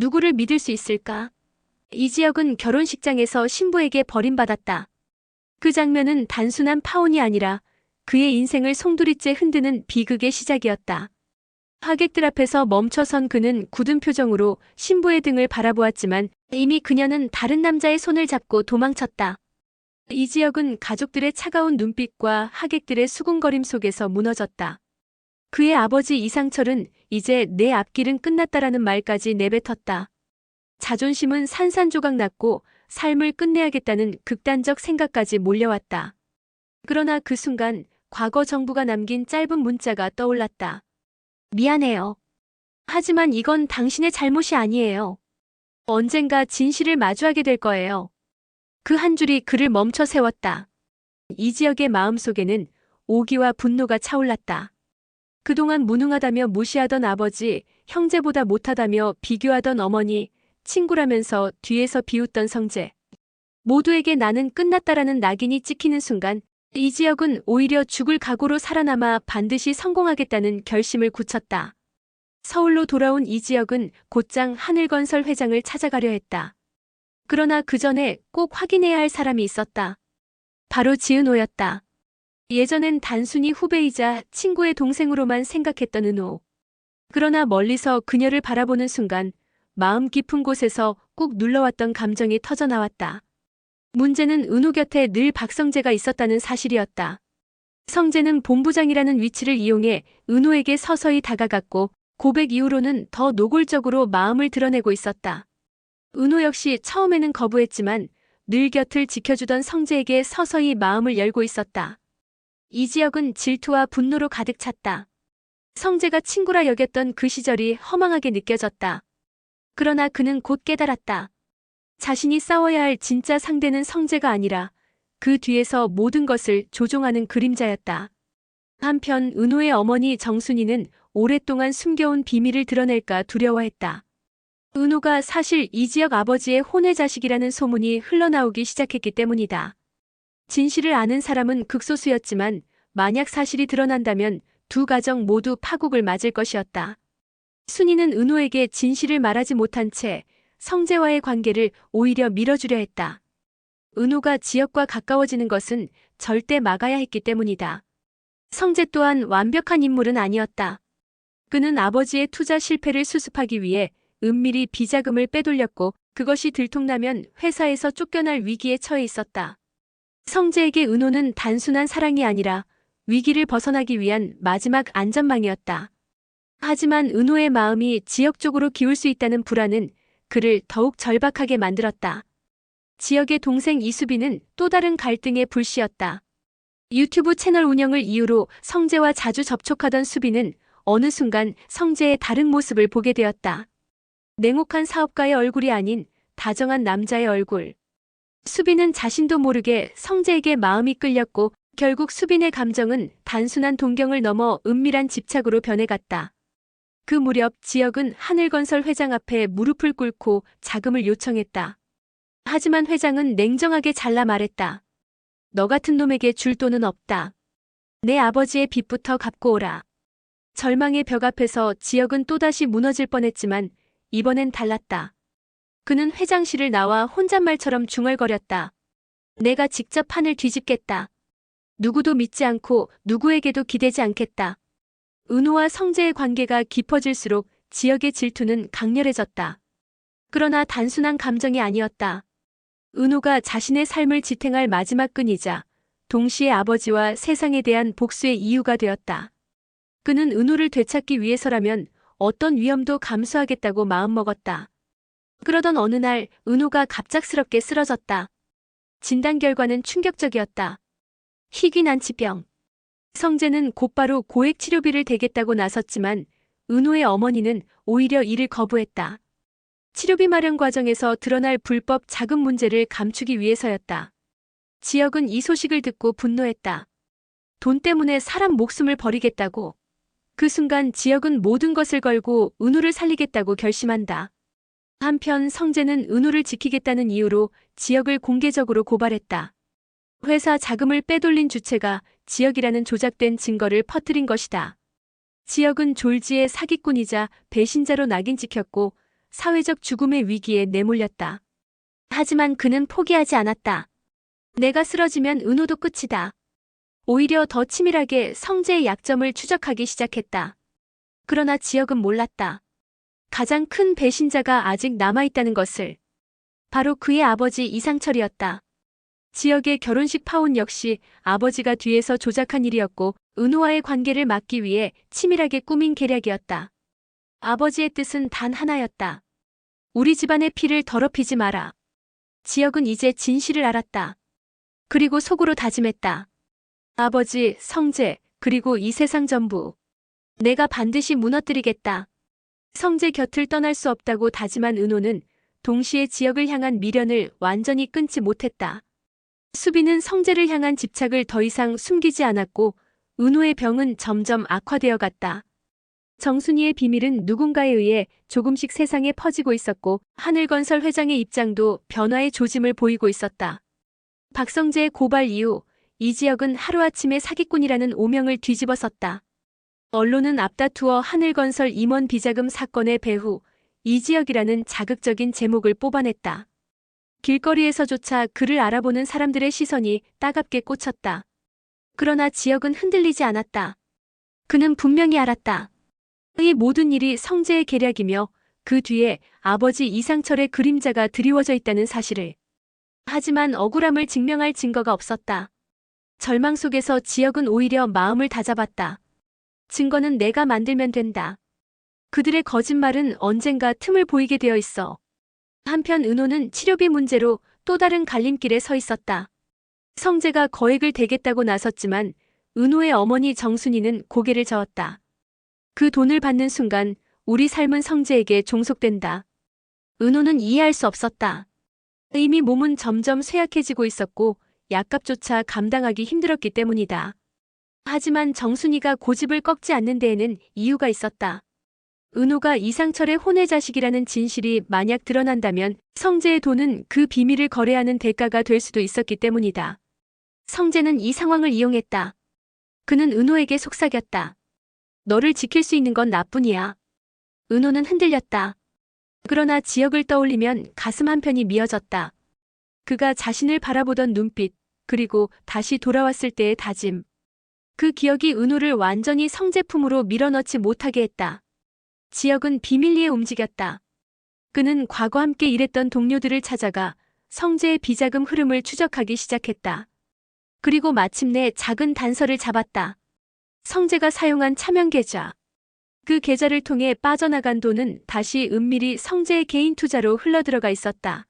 누구를 믿을 수 있을까? 이지혁은 결혼식장에서 신부에게 버림받았다. 그 장면은 단순한 파혼이 아니라 그의 인생을 송두리째 흔드는 비극의 시작이었다. 하객들 앞에서 멈춰선 그는 굳은 표정으로 신부의 등을 바라보았지만 이미 그녀는 다른 남자의 손을 잡고 도망쳤다. 이지혁은 가족들의 차가운 눈빛과 하객들의 수군거림 속에서 무너졌다. 그의 아버지 이상철은 이제 내 앞길은 끝났다라는 말까지 내뱉었다. 자존심은 산산조각 났고 삶을 끝내야겠다는 극단적 생각까지 몰려왔다. 그러나 그 순간 과거 정부가 남긴 짧은 문자가 떠올랐다. 미안해요. 하지만 이건 당신의 잘못이 아니에요. 언젠가 진실을 마주하게 될 거예요. 그 한 줄이 그를 멈춰 세웠다. 이지혁의 마음속에는 오기와 분노가 차올랐다. 그동안 무능하다며 무시하던 아버지, 형제보다 못하다며 비교하던 어머니, 친구라면서 뒤에서 비웃던 성재. 모두에게 나는 끝났다라는 낙인이 찍히는 순간 이지혁은 오히려 죽을 각오로 살아남아 반드시 성공하겠다는 결심을 굳혔다. 서울로 돌아온 이지혁은 곧장 하늘건설 회장을 찾아가려 했다. 그러나 그 전에 꼭 확인해야 할 사람이 있었다. 바로 지은호였다. 예전엔 단순히 후배이자 친구의 동생으로만 생각했던 은호. 그러나 멀리서 그녀를 바라보는 순간 마음 깊은 곳에서 꾹 눌러왔던 감정이 터져나왔다. 문제는 은호 곁에 늘 박성재가 있었다는 사실이었다. 성재는 본부장이라는 위치를 이용해 은호에게 서서히 다가갔고 고백 이후로는 더 노골적으로 마음을 드러내고 있었다. 은호 역시 처음에는 거부했지만 늘 곁을 지켜주던 성재에게 서서히 마음을 열고 있었다. 이지혁은 질투와 분노로 가득 찼다. 성재가 친구라 여겼던 그 시절이 허망하게 느껴졌다. 그러나 그는 곧 깨달았다. 자신이 싸워야 할 진짜 상대는 성재가 아니라 그 뒤에서 모든 것을 조종하는 그림자였다. 한편 은호의 어머니 정순이는 오랫동안 숨겨온 비밀을 드러낼까 두려워했다. 은호가 사실 이지혁 아버지의 혼외 자식이라는 소문이 흘러나오기 시작했기 때문이다. 진실을 아는 사람은 극소수였지만 만약 사실이 드러난다면 두 가정 모두 파국을 맞을 것이었다. 순이는 은호에게 진실을 말하지 못한 채 성재와의 관계를 오히려 밀어주려 했다. 은호가 지역과 가까워지는 것은 절대 막아야 했기 때문이다. 성재 또한 완벽한 인물은 아니었다. 그는 아버지의 투자 실패를 수습하기 위해 은밀히 비자금을 빼돌렸고 그것이 들통나면 회사에서 쫓겨날 위기에 처해 있었다. 성재에게 은호는 단순한 사랑이 아니라 위기를 벗어나기 위한 마지막 안전망이었다. 하지만 은호의 마음이 지역 쪽으로 기울 수 있다는 불안은 그를 더욱 절박하게 만들었다. 지역의 동생 이수빈은 또 다른 갈등의 불씨였다. 유튜브 채널 운영을 이유로 성재와 자주 접촉하던 수빈은 어느 순간 성재의 다른 모습을 보게 되었다. 냉혹한 사업가의 얼굴이 아닌 다정한 남자의 얼굴. 수빈은 자신도 모르게 성재에게 마음이 끌렸고 결국 수빈의 감정은 단순한 동경을 넘어 은밀한 집착으로 변해갔다. 그 무렵 지역은 하늘건설 회장 앞에 무릎을 꿇고 자금을 요청했다. 하지만 회장은 냉정하게 잘라 말했다. 너 같은 놈에게 줄 돈은 없다. 내 아버지의 빚부터 갚고 오라. 절망의 벽 앞에서 지역은 또다시 무너질 뻔했지만 이번엔 달랐다. 그는 회장실을 나와 혼잣말처럼 중얼거렸다. 내가 직접 판을 뒤집겠다. 누구도 믿지 않고 누구에게도 기대지 않겠다. 은호와 성재의 관계가 깊어질수록 지역의 질투는 강렬해졌다. 그러나 단순한 감정이 아니었다. 은호가 자신의 삶을 지탱할 마지막 끈이자 동시에 아버지와 세상에 대한 복수의 이유가 되었다. 그는 은호를 되찾기 위해서라면 어떤 위험도 감수하겠다고 마음먹었다. 그러던 어느 날 은호가 갑작스럽게 쓰러졌다. 진단 결과는 충격적이었다. 희귀난치병. 성재는 곧바로 고액 치료비를 대겠다고 나섰지만 은호의 어머니는 오히려 이를 거부했다. 치료비 마련 과정에서 드러날 불법 자금 문제를 감추기 위해서였다. 지역은 이 소식을 듣고 분노했다. 돈 때문에 사람 목숨을 버리겠다고. 그 순간 지역은 모든 것을 걸고 은호를 살리겠다고 결심한다. 한편 성재는 은호를 지키겠다는 이유로 지역을 공개적으로 고발했다. 회사 자금을 빼돌린 주체가 지역이라는 조작된 증거를 퍼뜨린 것이다. 지역은 졸지의 사기꾼이자 배신자로 낙인 찍혔고 사회적 죽음의 위기에 내몰렸다. 하지만 그는 포기하지 않았다. 내가 쓰러지면 은호도 끝이다. 오히려 더 치밀하게 성재의 약점을 추적하기 시작했다. 그러나 지역은 몰랐다. 가장 큰 배신자가 아직 남아있다는 것을. 바로 그의 아버지 이상철이었다. 지역의 결혼식 파혼 역시 아버지가 뒤에서 조작한 일이었고 은호와의 관계를 막기 위해 치밀하게 꾸민 계략이었다. 아버지의 뜻은 단 하나였다. 우리 집안의 피를 더럽히지 마라. 지역은 이제 진실을 알았다. 그리고 속으로 다짐했다. 아버지, 성재, 그리고 이 세상 전부. 내가 반드시 무너뜨리겠다. 성재 곁을 떠날 수 없다고 다짐한 은호는 동시에 지역을 향한 미련을 완전히 끊지 못했다. 수비는 성재를 향한 집착을 더 이상 숨기지 않았고 은호의 병은 점점 악화되어 갔다. 정순이의 비밀은 누군가에 의해 조금씩 세상에 퍼지고 있었고 하늘건설 회장의 입장도 변화의 조짐을 보이고 있었다. 박성재의 고발 이후 이 지역은 하루아침에 사기꾼이라는 오명을 뒤집어섰다. 언론은 앞다투어 하늘건설 임원 비자금 사건의 배후 이 지역이라는 자극적인 제목을 뽑아냈다. 길거리에서조차 그를 알아보는 사람들의 시선이 따갑게 꽂혔다. 그러나 지역은 흔들리지 않았다. 그는 분명히 알았다. 이 모든 일이 성재의 계략이며 그 뒤에 아버지 이상철의 그림자가 드리워져 있다는 사실을. 하지만 억울함을 증명할 증거가 없었다. 절망 속에서 지역은 오히려 마음을 다잡았다. 증거는 내가 만들면 된다. 그들의 거짓말은 언젠가 틈을 보이게 되어 있어. 한편 은호는 치료비 문제로 또 다른 갈림길에 서 있었다. 성재가 거액을 대겠다고 나섰지만 은호의 어머니 정순이는 고개를 저었다. 그 돈을 받는 순간 우리 삶은 성재에게 종속된다. 은호는 이해할 수 없었다. 이미 몸은 점점 쇠약해지고 있었고 약값조차 감당하기 힘들었기 때문이다. 하지만 정순이가 고집을 꺾지 않는 데에는 이유가 있었다. 은호가 이상철의 혼외 자식이라는 진실이 만약 드러난다면 성재의 돈은 그 비밀을 거래하는 대가가 될 수도 있었기 때문이다. 성재는 이 상황을 이용했다. 그는 은호에게 속삭였다. 너를 지킬 수 있는 건 나뿐이야. 은호는 흔들렸다. 그러나 지역을 떠올리면 가슴 한편이 미어졌다. 그가 자신을 바라보던 눈빛, 그리고 다시 돌아왔을 때의 다짐. 그 기억이 은호를 완전히 성제품으로 밀어넣지 못하게 했다. 지역은 비밀리에 움직였다. 그는 과거 함께 일했던 동료들을 찾아가 성재의 비자금 흐름을 추적하기 시작했다. 그리고 마침내 작은 단서를 잡았다. 성재가 사용한 차명 계좌. 그 계좌를 통해 빠져나간 돈은 다시 은밀히 성재의 개인 투자로 흘러들어가 있었다.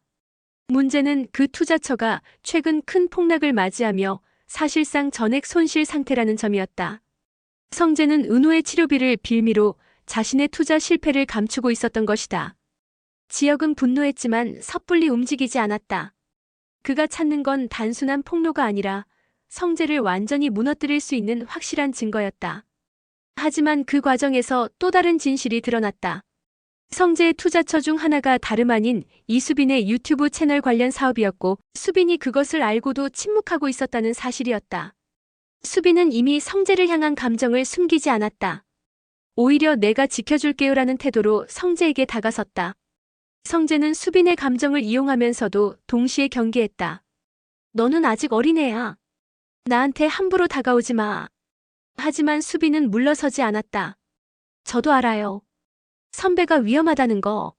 문제는 그 투자처가 최근 큰 폭락을 맞이하며 사실상 전액 손실 상태라는 점이었다. 성재는 은호의 치료비를 빌미로 자신의 투자 실패를 감추고 있었던 것이다. 지역은 분노했지만 섣불리 움직이지 않았다. 그가 찾는 건 단순한 폭로가 아니라 성재를 완전히 무너뜨릴 수 있는 확실한 증거였다. 하지만 그 과정에서 또 다른 진실이 드러났다. 성재의 투자처 중 하나가 다름 아닌 이수빈의 유튜브 채널 관련 사업이었고 수빈이 그것을 알고도 침묵하고 있었다는 사실이었다. 수빈은 이미 성재를 향한 감정을 숨기지 않았다. 오히려 내가 지켜줄게요라는 태도로 성재에게 다가섰다. 성재는 수빈의 감정을 이용하면서도 동시에 경계했다. 너는 아직 어린애야. 나한테 함부로 다가오지 마. 하지만 수빈은 물러서지 않았다. 저도 알아요. 선배가 위험하다는 거.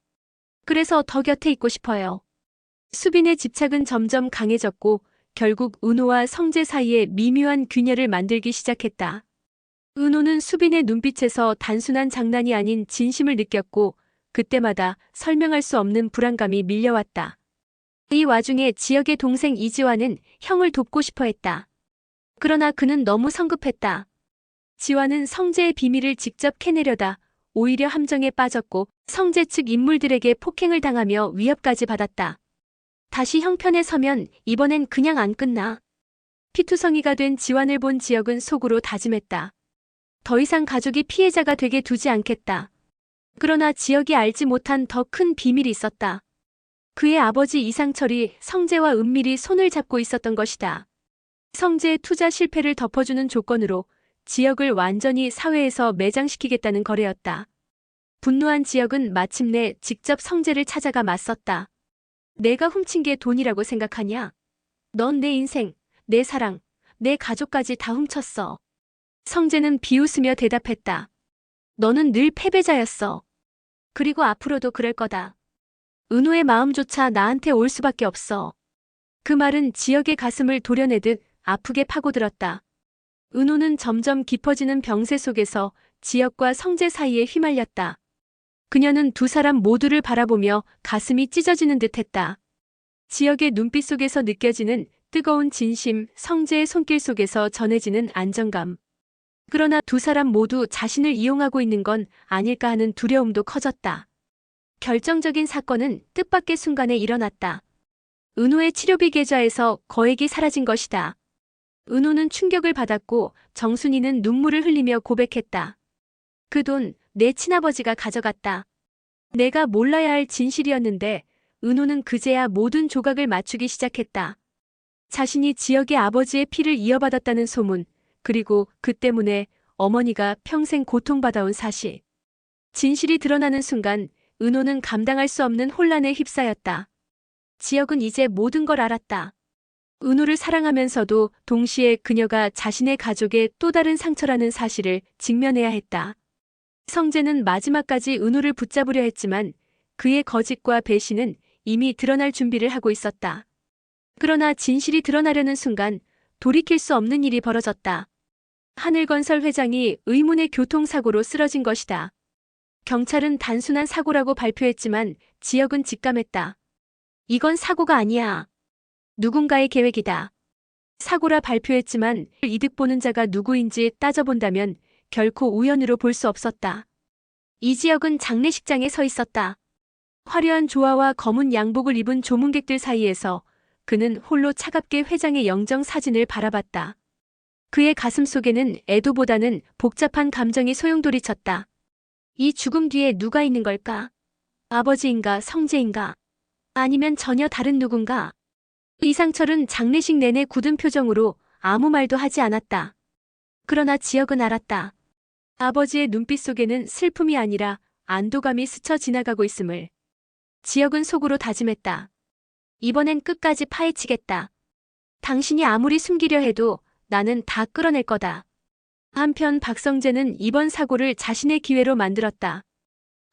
그래서 더 곁에 있고 싶어요. 수빈의 집착은 점점 강해졌고 결국 은호와 성재 사이에 미묘한 균열을 만들기 시작했다. 은호는 수빈의 눈빛에서 단순한 장난이 아닌 진심을 느꼈고 그때마다 설명할 수 없는 불안감이 밀려왔다. 이 와중에 지역의 동생 이지화는 형을 돕고 싶어 했다. 그러나 그는 너무 성급했다. 지화는 성재의 비밀을 직접 캐내려다 오히려 함정에 빠졌고 성재 측 인물들에게 폭행을 당하며 위협까지 받았다. 다시 형편에 서면 이번엔 그냥 안 끝나. 피투성이가 된 지환을 본 지역은 속으로 다짐했다. 더 이상 가족이 피해자가 되게 두지 않겠다. 그러나 지역이 알지 못한 더 큰 비밀이 있었다. 그의 아버지 이상철이 성재와 은밀히 손을 잡고 있었던 것이다. 성재의 투자 실패를 덮어주는 조건으로 지역을 완전히 사회에서 매장시키겠다는 거래였다. 분노한 지역은 마침내 직접 성재를 찾아가 맞섰다. 내가 훔친 게 돈이라고 생각하냐? 넌 내 인생, 내 사랑, 내 가족까지 다 훔쳤어. 성재는 비웃으며 대답했다. 너는 늘 패배자였어. 그리고 앞으로도 그럴 거다. 은호의 마음조차 나한테 올 수밖에 없어. 그 말은 지역의 가슴을 도려내듯 아프게 파고들었다. 은호는 점점 깊어지는 병세 속에서 지역과 성재 사이에 휘말렸다. 그녀는 두 사람 모두를 바라보며 가슴이 찢어지는 듯 했다. 지역의 눈빛 속에서 느껴지는 뜨거운 진심, 성재의 손길 속에서 전해지는 안정감. 그러나 두 사람 모두 자신을 이용하고 있는 건 아닐까 하는 두려움도 커졌다. 결정적인 사건은 뜻밖의 순간에 일어났다. 은호의 치료비 계좌에서 거액이 사라진 것이다. 은호는 충격을 받았고 정순이는 눈물을 흘리며 고백했다. 그 돈 내 친아버지가 가져갔다. 내가 몰라야 할 진실이었는데 은호는 그제야 모든 조각을 맞추기 시작했다. 자신이 지역의 아버지의 피를 이어받았다는 소문, 그리고 그 때문에 어머니가 평생 고통받아온 사실. 진실이 드러나는 순간 은호는 감당할 수 없는 혼란에 휩싸였다. 지역은 이제 모든 걸 알았다. 은호를 사랑하면서도 동시에 그녀가 자신의 가족의 또 다른 상처라는 사실을 직면해야 했다. 성재는 마지막까지 은호를 붙잡으려 했지만 그의 거짓과 배신은 이미 드러날 준비를 하고 있었다. 그러나 진실이 드러나려는 순간 돌이킬 수 없는 일이 벌어졌다. 하늘건설 회장이 의문의 교통사고로 쓰러진 것이다. 경찰은 단순한 사고라고 발표했지만 지역은 직감했다. 이건 사고가 아니야. 누군가의 계획이다. 사고라 발표했지만 이득 보는 자가 누구인지 따져본다면 결코 우연으로 볼 수 없었다. 이 지역은 장례식장에 서 있었다. 화려한 조화와 검은 양복을 입은 조문객들 사이에서 그는 홀로 차갑게 회장의 영정 사진을 바라봤다. 그의 가슴 속에는 애도보다는 복잡한 감정이 소용돌이쳤다. 이 죽음 뒤에 누가 있는 걸까? 아버지인가 성재인가? 아니면 전혀 다른 누군가? 이상철은 장례식 내내 굳은 표정으로 아무 말도 하지 않았다. 그러나 지역은 알았다. 아버지의 눈빛 속에는 슬픔이 아니라 안도감이 스쳐 지나가고 있음을. 지역은 속으로 다짐했다. 이번엔 끝까지 파헤치겠다. 당신이 아무리 숨기려 해도 나는 다 끌어낼 거다. 한편 박성재는 이번 사고를 자신의 기회로 만들었다.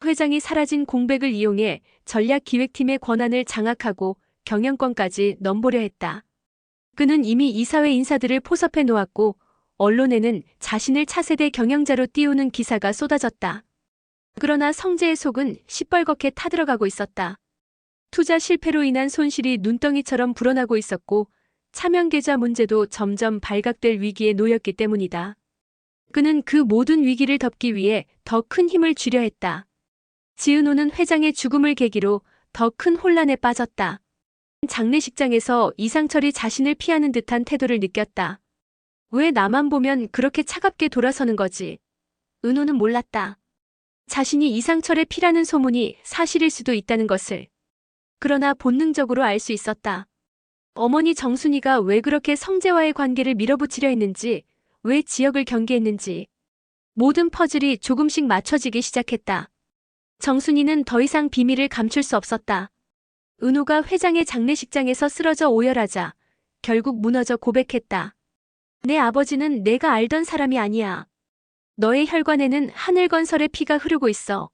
회장이 사라진 공백을 이용해 전략기획팀의 권한을 장악하고 경영권까지 넘보려 했다. 그는 이미 이사회 인사들을 포섭해 놓았고 언론에는 자신을 차세대 경영자로 띄우는 기사가 쏟아졌다. 그러나 성재의 속은 시뻘겋게 타들어가고 있었다. 투자 실패로 인한 손실이 눈덩이처럼 불어나고 있었고 차명 계좌 문제도 점점 발각될 위기에 놓였기 때문이다. 그는 그 모든 위기를 덮기 위해 더 큰 힘을 주려 했다. 지은호는 회장의 죽음을 계기로 더 큰 혼란에 빠졌다. 장례식장에서 이상철이 자신을 피하는 듯한 태도를 느꼈다. 왜 나만 보면 그렇게 차갑게 돌아서는 거지? 은호는 몰랐다. 자신이 이상철의 피라는 소문이 사실일 수도 있다는 것을. 그러나 본능적으로 알 수 있었다. 어머니 정순이가 왜 그렇게 성재와의 관계를 밀어붙이려 했는지, 왜 지역을 경계했는지. 모든 퍼즐이 조금씩 맞춰지기 시작했다. 정순이는 더 이상 비밀을 감출 수 없었다. 은호가 회장의 장례식장에서 쓰러져 오열하자 결국 무너져 고백했다. 내 아버지는 내가 알던 사람이 아니야. 너의 혈관에는 하늘 건설의 피가 흐르고 있어.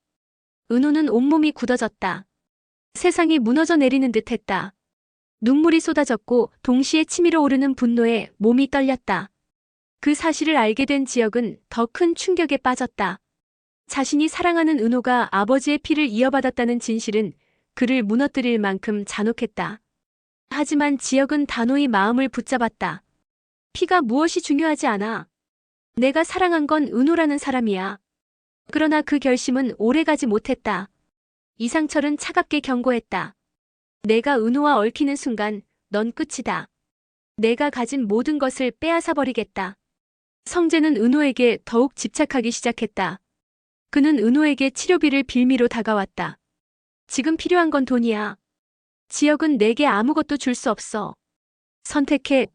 은호는 온몸이 굳어졌다. 세상이 무너져 내리는 듯 했다. 눈물이 쏟아졌고 동시에 치밀어 오르는 분노에 몸이 떨렸다. 그 사실을 알게 된 지역은 더 큰 충격에 빠졌다. 자신이 사랑하는 은호가 아버지의 피를 이어받았다는 진실은 그를 무너뜨릴 만큼 잔혹했다. 하지만 지역은 단호히 마음을 붙잡았다. 피가 무엇이 중요하지 않아. 내가 사랑한 건 은호라는 사람이야. 그러나 그 결심은 오래가지 못했다. 이상철은 차갑게 경고했다. 내가 은호와 얽히는 순간 넌 끝이다. 내가 가진 모든 것을 빼앗아버리겠다. 성재는 은호에게 더욱 집착하기 시작했다. 그는 은호에게 치료비를 빌미로 다가왔다. 지금 필요한 건 돈이야. 지역은 내게 아무것도 줄 수 없어. 선택해.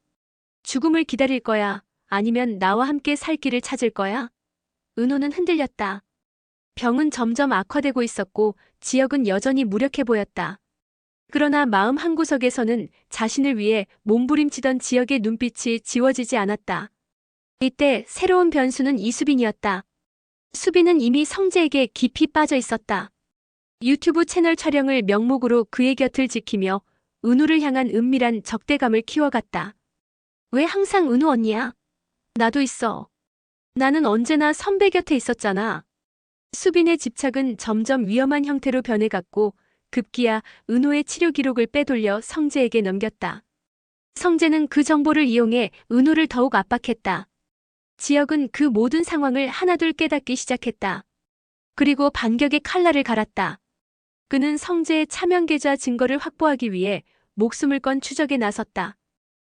죽음을 기다릴 거야. 아니면 나와 함께 살 길을 찾을 거야. 은호는 흔들렸다. 병은 점점 악화되고 있었고 지역은 여전히 무력해 보였다. 그러나 마음 한구석에서는 자신을 위해 몸부림치던 지역의 눈빛이 지워지지 않았다. 이때 새로운 변수는 이수빈이었다. 수빈은 이미 성재에게 깊이 빠져 있었다. 유튜브 채널 촬영을 명목으로 그의 곁을 지키며 은우를 향한 은밀한 적대감을 키워갔다. 왜 항상 은우 언니야? 나도 있어. 나는 언제나 선배 곁에 있었잖아. 수빈의 집착은 점점 위험한 형태로 변해갔고 급기야 은호의 치료 기록을 빼돌려 성재에게 넘겼다. 성재는 그 정보를 이용해 은호를 더욱 압박했다. 지역은 그 모든 상황을 하나둘 깨닫기 시작했다. 그리고 반격의 칼날을 갈았다. 그는 성재의 차명 계좌 증거를 확보하기 위해 목숨을 건 추적에 나섰다.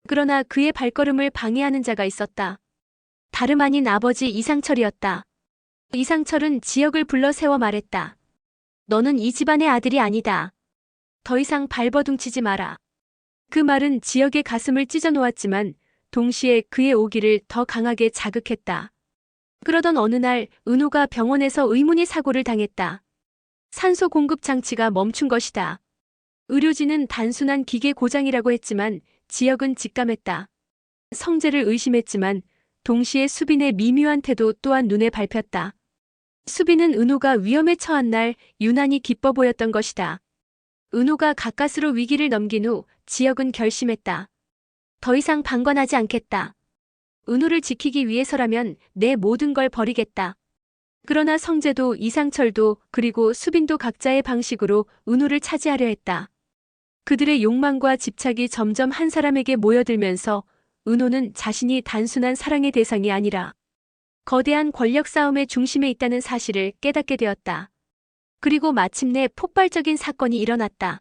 그러나 그의 발걸음을 방해하는 자가 있었다. 다름 아닌 아버지 이상철이었다. 이상철은 지역을 불러 세워 말했다. 너는 이 집안의 아들이 아니다. 더 이상 발버둥치지 마라. 그 말은 지역의 가슴을 찢어 놓았지만 동시에 그의 오기를 더 강하게 자극했다. 그러던 어느 날 은호가 병원에서 의문의 사고를 당했다. 산소 공급 장치가 멈춘 것이다. 의료진은 단순한 기계 고장이라고 했지만 지역은 직감했다. 성재를 의심했지만 동시에 수빈의 미묘한 태도 또한 눈에 밟혔다. 수빈은 은호가 위험에 처한 날 유난히 기뻐 보였던 것이다. 은호가 가까스로 위기를 넘긴 후 지역은 결심했다. 더 이상 방관하지 않겠다. 은호를 지키기 위해서라면 내 모든 걸 버리겠다. 그러나 성재도 이상철도 그리고 수빈도 각자의 방식으로 은호를 차지하려 했다. 그들의 욕망과 집착이 점점 한 사람에게 모여들면서 은호는 자신이 단순한 사랑의 대상이 아니라 거대한 권력 싸움의 중심에 있다는 사실을 깨닫게 되었다. 그리고 마침내 폭발적인 사건이 일어났다.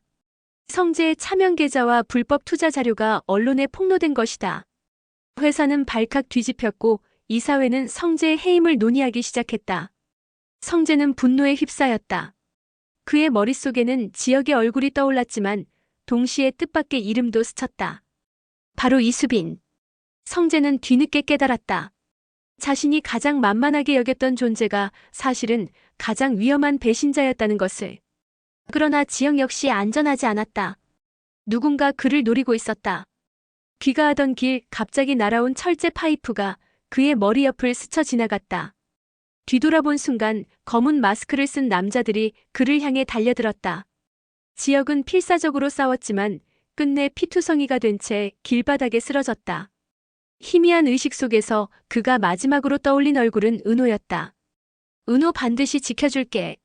성재의 차명 계좌와 불법 투자 자료가 언론에 폭로된 것이다. 회사는 발칵 뒤집혔고 이사회는 성재의 해임을 논의하기 시작했다. 성재는 분노에 휩싸였다. 그의 머릿속에는 지역의 얼굴이 떠올랐지만 동시에 뜻밖의 이름도 스쳤다. 바로 이수빈. 성재는 뒤늦게 깨달았다. 자신이 가장 만만하게 여겼던 존재가 사실은 가장 위험한 배신자였다는 것을. 그러나 지영 역시 안전하지 않았다. 누군가 그를 노리고 있었다. 귀가하던 길 갑자기 날아온 철제 파이프가 그의 머리 옆을 스쳐 지나갔다. 뒤돌아본 순간 검은 마스크를 쓴 남자들이 그를 향해 달려들었다. 지역은 필사적으로 싸웠지만 끝내 피투성이가 된 채 길바닥에 쓰러졌다. 희미한 의식 속에서 그가 마지막으로 떠올린 얼굴은 은호였다. 은호 반드시 지켜줄게.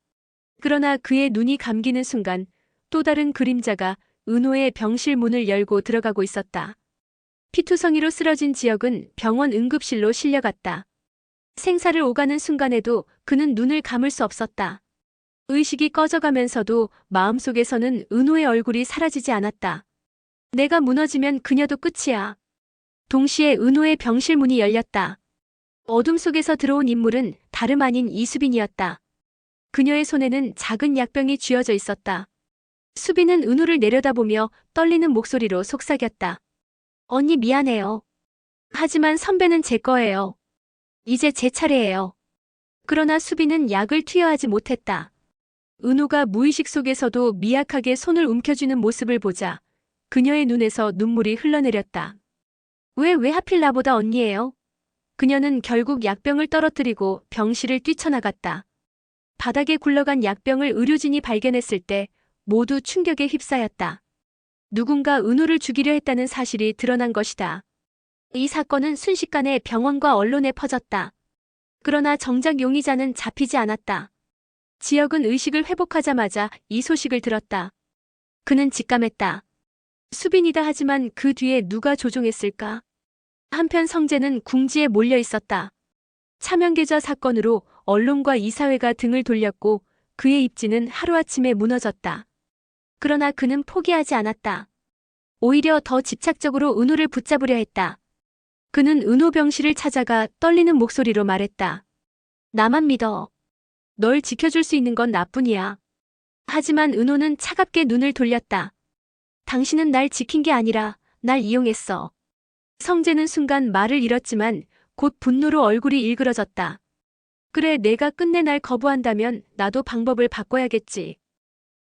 그러나 그의 눈이 감기는 순간 또 다른 그림자가 은호의 병실 문을 열고 들어가고 있었다. 피투성이로 쓰러진 지역은 병원 응급실로 실려갔다. 생사를 오가는 순간에도 그는 눈을 감을 수 없었다. 의식이 꺼져가면서도 마음속에서는 은호의 얼굴이 사라지지 않았다. 내가 무너지면 그녀도 끝이야. 동시에 은호의 병실 문이 열렸다. 어둠 속에서 들어온 인물은 다름 아닌 이수빈이었다. 그녀의 손에는 작은 약병이 쥐어져 있었다. 수빈은 은호를 내려다보며 떨리는 목소리로 속삭였다. 언니 미안해요. 하지만 선배는 제 거예요. 이제 제 차례예요. 그러나 수빈은 약을 투여하지 못했다. 은호가 무의식 속에서도 미약하게 손을 움켜쥐는 모습을 보자 그녀의 눈에서 눈물이 흘러내렸다. 왜, 왜 하필 나보다 언니예요? 그녀는 결국 약병을 떨어뜨리고 병실을 뛰쳐나갔다. 바닥에 굴러간 약병을 의료진이 발견했을 때 모두 충격에 휩싸였다. 누군가 은호를 죽이려 했다는 사실이 드러난 것이다. 이 사건은 순식간에 병원과 언론에 퍼졌다. 그러나 정작 용의자는 잡히지 않았다. 지역은 의식을 회복하자마자 이 소식을 들었다. 그는 직감했다. 수빈이다 하지만 그 뒤에 누가 조종했을까? 한편 성재는 궁지에 몰려 있었다. 차명계좌 사건으로 언론과 이사회가 등을 돌렸고 그의 입지는 하루아침에 무너졌다. 그러나 그는 포기하지 않았다. 오히려 더 집착적으로 은호를 붙잡으려 했다. 그는 은호 병실을 찾아가 떨리는 목소리로 말했다. 나만 믿어. 널 지켜줄 수 있는 건 나뿐이야. 하지만 은호는 차갑게 눈을 돌렸다. 당신은 날 지킨 게 아니라 날 이용했어. 성재는 순간 말을 잃었지만 곧 분노로 얼굴이 일그러졌다. 그래, 내가 끝내 날 거부한다면 나도 방법을 바꿔야겠지.